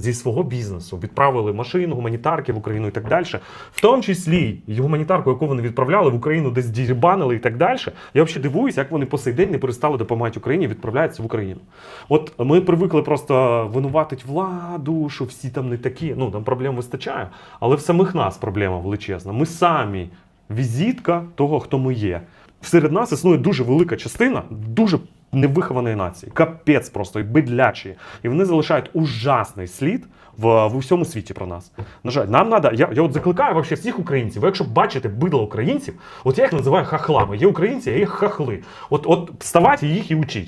Зі свого бізнесу відправили машину, гуманітарки в Україну і так далі. В тому числі і гуманітарку, яку вони відправляли в Україну, десь дірбанили і так далі. Я взагалі дивуюся, як вони по сей день не перестали допомагати Україні, і відправляються в Україну. От ми привикли просто винуватить владу, що всі там не такі. Ну там проблем вистачає, але в самих нас проблема величезна. Ми самі візитка того, хто ми є. Серед нас існує дуже велика частина, дуже невихованої нації, капець просто і бидлячі. І вони залишають ужасний слід в, в усьому світі про нас. На жаль, нам треба. Я, я от закликаю вообще всіх українців. Ви якщо бачите бидло українців, от я їх називаю хахлами. Є українці, а є хахли. От, от вставайте їх і учіть.